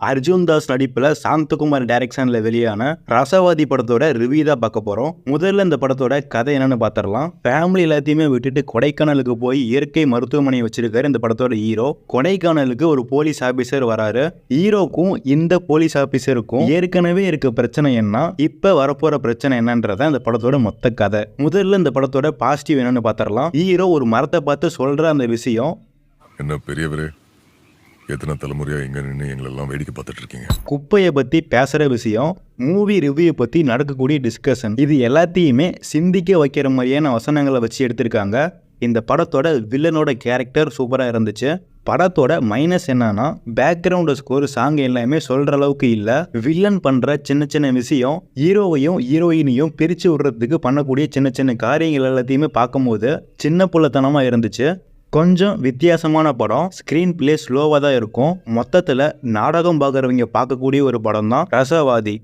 அர்ஜுன் தாஸ் நடிப்பில் சாந்தகுமார் டைரக்ஷனில் வெளியான ரசவாதி படத்தோட ரிவ்யூ தான் பார்க்க போகிறோம் முதல்ல இந்த படத்தோட கதை என்னன்னு பார்த்துடலாம். ஃபேமிலி எல்லாத்தையுமே விட்டுட்டு கொடைக்கானலுக்கு போய் இயற்கை மருத்துவமனை வச்சிருக்காரு இந்த படத்தோட ஹீரோ கொடைக்கானலுக்கு ஒரு போலீஸ் ஆஃபீஸர் வராரு. ஹீரோக்கும் இந்த போலீஸ் ஆஃபீஸருக்கும் ஏற்கனவே இருக்க பிரச்சனை என்ன இப்போ வரப்போகிற பிரச்சனை என்னன்றத இந்த படத்தோட மொத்த கதை. முதல்ல இந்த படத்தோட பாசிட்டிவ் என்னன்னு பார்த்துடலாம். ஹீரோ ஒரு மரத்தை பார்த்து சொல்கிற அந்த விஷயம். என்ன பெரியவரே? எத்தனை தலைமுறையாக எங்கே நின்று எங்களெல்லாம் வேடிக்கை பார்த்துட்டு இருக்கீங்க? குப்பையை பற்றி பேசுகிற விஷயம் மூவி ரிவ்யூ பற்றி நடக்கக்கூடிய டிஸ்கஷன் இது எல்லாத்தையுமே சிந்திக்க வைக்கிற மாதிரியான வசனங்களை வச்சு எடுத்திருக்காங்க. இந்த படத்தோட வில்லனோட கேரக்டர் சூப்பராக இருந்துச்சு. படத்தோட மைனஸ் என்னன்னா பேக்ரவுண்ட் ஸ்கோர் சாங் எல்லாமே சொல்கிற அளவுக்கு இல்லை. வில்லன் பண்ணுற சின்ன சின்ன விஷயம் ஹீரோவையும் ஹீரோயினையும் பிரித்து விடுறதுக்கு பண்ணக்கூடிய சின்ன சின்ன காரியங்கள் எல்லாத்தையுமே பார்க்கும்போது சின்ன புள்ளத்தனமாக இருந்துச்சு. கொஞ்சம் வித்தியாசமான படம். ஸ்க்ரீன் பிளே ஸ்லோவாக தான் இருக்கும். மொத்தத்தில் நாடகம் பார்க்குறவங்க பார்க்கக்கூடிய ஒரு படம் தான் ரசவாதி.